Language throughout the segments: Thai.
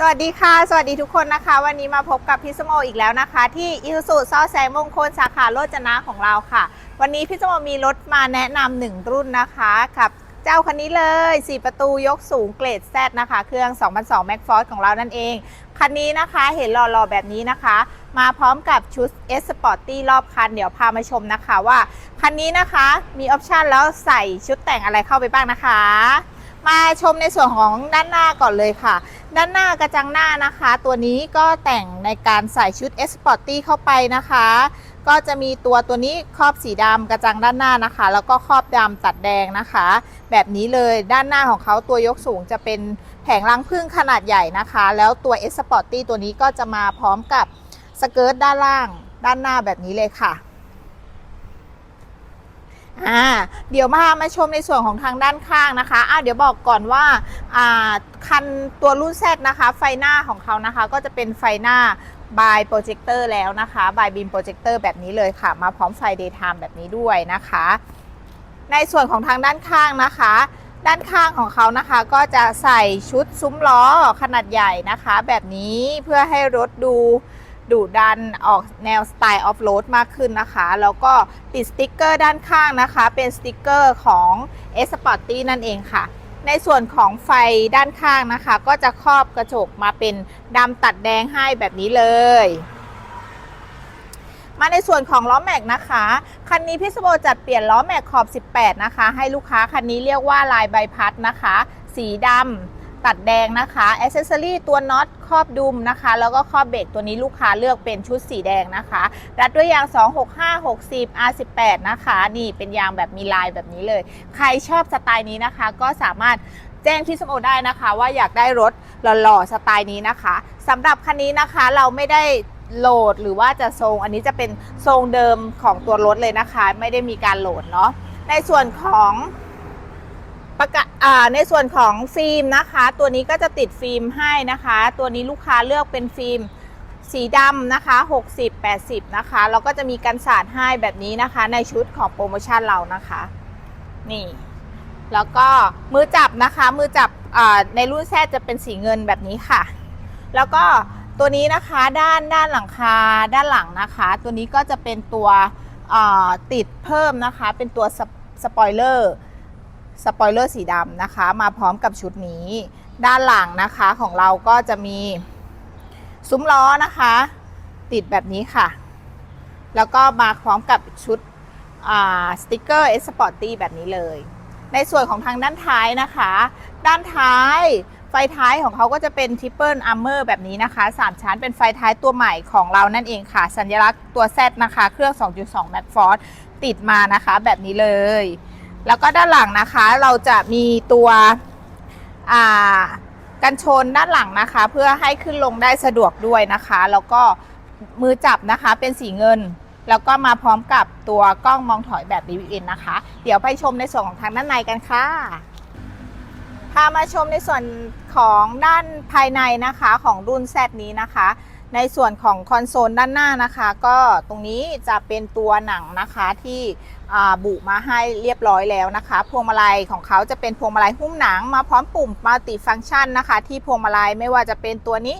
สวัสดีค่ะ สวัสดีทุกคนนะคะ วันนี้มาพบกับพี่สมโมอีกแล้วนะคะ ที่อิสุสุซอแสงมงคลสาขาโรจนะของเราค่ะ วันนี้พี่สมโมมีรถมาแนะนำหนึ่งรุ่นนะคะกับเจ้าคันนี้เลย 4 ประตูยกสูงเกรด Z นะคะ เครื่อง 2002 m a c f o r ของเรานั่นเอง คันนี้นะคะเห็นหล่อๆแบบนี้นะคะ มาพร้อมกับชุด S Sporty รอบคัน เดี๋ยวพามาชมนะคะว่า คันนี้นะคะมีออปชันแล้วใส่ชุดแต่งอะไรเข้าไปบ้างนะคะ มาชมในส่วนของด้านหน้าก่อนเลยค่ะ ด้านหน้ากระจังหน้านะคะ ตัวนี้ก็แต่งในการใส่ชุด S Sporty เข้าไปนะคะ ก็จะมีตัวตัวนี้ครอบสีดำกระจังด้านหน้านะคะ แล้วก็ครอบดำตัดแดงนะคะ แบบนี้เลยด้านหน้าของเขาตัวยกสูงจะเป็นแผงรังพึ่งขนาดใหญ่นะคะ แล้วตัว S Sporty ตัวนี้ก็จะมาพร้อมกับสเกิร์ตด้านล่าง ด้านหน้าแบบนี้เลยค่ะ อ่าเดี๋ยวมามาชมในส่วนของทางด้านข้างนะคะอ่าเดี๋ยวบอกก่อนว่าอ่าคันตัวรุ่น Z นะคะ ไฟหน้าของเขานะคะ ก็จะเป็นไฟหน้าบายโปรเจคเตอร์แล้วนะคะบายบีมโปรเจคเตอร์แบบนี้เลยค่ะ มาพร้อมไฟ daytime แบบนี้ด้วยนะคะ ในส่วนของทางด้านข้างนะคะ ด้านข้างของเขานะคะ ก็จะใส่ชุดซุ้มล้อขนาดใหญ่นะคะ แบบนี้เพื่อให้รถดู ดุดันออกแนวสไตล์ออฟโรดมากขึ้นนะคะ แล้วก็ติดสติกเกอร์ด้านข้างนะคะ เป็นสติกเกอร์ของ S Sporty นั่นเองค่ะ ในส่วนของไฟด้านข้างนะคะ ก็จะครอบกระจกมาเป็นดำตัดแดงให้แบบนี้เลยมาในส่วนของล้อแม็กนะคะ คันนี้พี่สโบจัดเปลี่ยนล้อแม็กขอบ 18 นะคะ ให้ลูกค้าคันนี้เรียกว่าลายใบพัดนะคะ สีดำ ตัดแดงนะคะอ c เซสซอรี่ตัวน็อตครอบดุมนะคะ แล้วก็ครอบเบรกตัวนี้ลูกค้าเลือกเป็นชุดสีแดงนะคะรัดด้วยยาง 265 60 R18 นะคะ นี่เป็นยางแบบมีลายแบบนี้เลย ใครชอบสไตล์นี้นะคะ ก็สามารถแจ้งพี่สมโอได้นะคะ ว่าอยากได้รถหล่อๆสไตล์นี้นะคะสำหรับคันนี้นะคะเราไม่ได้โหลดหรือว่าจะทรงอันนี้จะเป็นทรงเดิมของตัวรถเลยนะคะ ไม่ได้มีการโหลดเนาะในส่วนของประกาศอ่า ในส่วนของฟิล์มนะคะ ตัวนี้ก็จะติดฟิล์มให้นะคะ ตัวนี้ลูกค้าเลือกเป็นฟิล์มสีดำนะคะ 60 80 นะคะแล้วก็จะมีกันสาดให้แบบนี้นะคะ ในชุดของโปรโมชั่นเรานะคะ นี่ แล้วก็มือจับนะคะ มือจับในรุ่นแซจะเป็นสีเงินแบบนี้ค่ะ แล้วก็ตัวนี้นะคะด้านด้านหลังคาด้านหลังนะคะ ตัวนี้ก็จะเป็นตัวติดเพิ่มนะคะ เป็นตัวสสปอยเลอร์ สปอยเลอร์สีดำนะคะ มาพร้อมกับชุดนี้ ด้านหลังนะคะของเราก็จะมีซุ้มล้อนะคะ ติดแบบนี้ค่ะ แล้วก็มาพร้อมกับชุดสติกเกอร์เอสปอร์ตี้แบบนี้เลย ในส่วนของทางด้านท้ายนะคะ ด้านท้ายไฟท้ายของเขาก็จะเป็นทริปเปิลอาร์เมอร์แบบนี้นะคะ 3 ชั้นเป็นไฟท้ายตัวใหม่ของเรานั่นเองค่ะ สัญลักษณ์ตัว Z นะคะ เครื่อง 2.2 m a c f o r d ติดมานะคะแบบนี้เลย แล้วก็ด้านหลังนะคะเราจะมีตัวกันชนด้านหลังนะคะ เพื่อให้ขึ้นลงได้สะดวกด้วยนะคะ แล้วก็มือจับนะคะเป็นสีเงิน แล้วก็มาพร้อมกับตัวกล้องมองถอยแบบ DVN นะคะ เดี๋ยวไปชมในส่วนของทางด้านในกันค่ะพามาชมในส่วนของด้านภายในนะคะของรุ่น Z นี้นะคะ ในส่วนของคอนโซลด้านหน้านะคะ ก็ตรงนี้จะเป็นตัวหนังนะคะที่บุมาให้เรียบร้อยแล้วนะคะ พวงมาลัยของเขาจะเป็นพวงมาลัยหุ้มหนัง มาพร้อมปุ่มมัลติฟังก์ชันนะคะ ที่พวงมาลัยไม่ว่าจะเป็นตัวนี้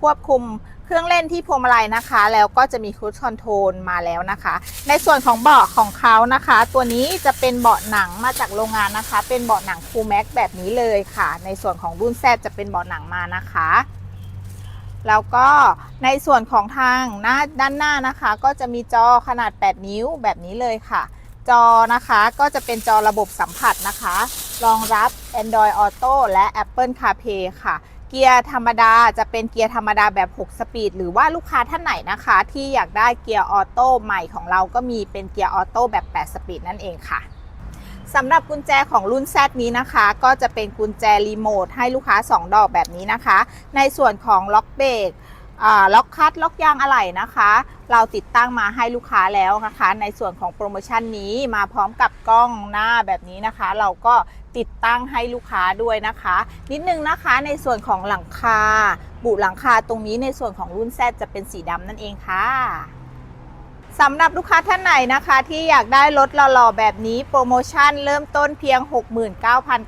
ควบคุมเครื่องเล่นที่พวงมาลัยนะคะ แล้วก็จะมีค u ู c คอนโทรลมาแล้วนะคะ ในส่วนของเบาะของเขานะคะ ตัวนี้จะเป็นเบาะหนังมาจากโรงงานนะคะ เป็นเบาะหนังคูแม็กแบบนี้เลยค่ะ ในส่วนของรุ่นแซจะเป็นเบาะหนังมานะคะ แล้วก็ในส่วนของทางหน้าด้านหน้านะคะ ก็จะมีจอขนาด 8 นิ้วแบบนี้เลยค่ะ จอนะคะก็จะเป็นจอระบบสัมผัสนะคะ รองรับ Android Auto และ Apple CarPlay ค่ะ เกียร์ธรรมดาจะเป็นเกียร์ธรรมดาแบบ 6 สปีด หรือว่าลูกค้าท่านไหนนะคะ ที่อยากได้เกียร์ออโต้ใหม่ของเราก็มีเป็นเกียร์ออโต้แบบ 8 สปีดนั่นเองค่ะ สำหรับกุญแจของรุ่น Z นี้นะคะ ก็จะเป็นกุญแจรีโมทให้ลูกค้า 2 ดอกแบบนี้นะคะ ในส่วนของล็อกเบรกล็อกคัดล็อกยางอะไหล่นะคะ เราติดตั้งมาให้ลูกค้าแล้วนะคะ ในส่วนของโปรโมชั่นนี้มาพร้อมกับกล้องหน้าแบบนี้นะคะ เราก็ติดตั้งให้ลูกค้าด้วยนะคะ นิดนึงนะคะในส่วนของหลังคา บุหลังคาตรงนี้ในส่วนของรุ่นแซจะเป็นสีดำนั่นเองค่ะ สำหรับลูกค้าท่านไหนนะคะ ที่อยากได้รถหล่อๆแบบนี้โปรโมชั่นเริ่มต้นเพียง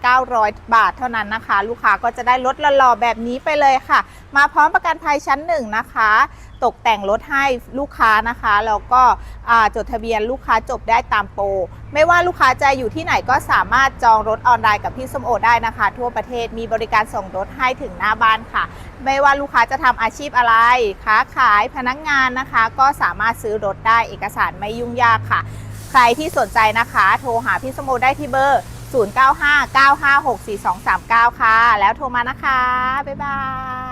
69,900 บาทเท่านั้นนะคะ ลูกค้าก็จะได้รถหล่อๆแบบนี้ไปเลยค่ะ มาพร้อมประกันภัยชั้นหนึ่งนะคะ ตกแต่งรถให้ลูกค้านะคะแล้วก็จดทะเบียนลูกค้าจบได้ตามโปรไม่ว่าลูกค้าจะอยู่ที่ไหนก็สามารถจองรถออนไลน์กับพี่ส้มโอได้นะคะ ทั่วประเทศมีบริการส่งรถให้ถึงหน้าบ้านค่ะ ไม่ว่าลูกค้าจะทำอาชีพอะไรค้าขายพนักงงานนะคะ ก็สามารถซื้อรถได้เอกสารไม่ยุ่งยากค่ะ ใครที่สนใจนะคะ โทรหาพี่สมโมได้ที่เบอร์ 0959564239 ค่ะ แล้วโทรมานะคะ บ๊ายบาย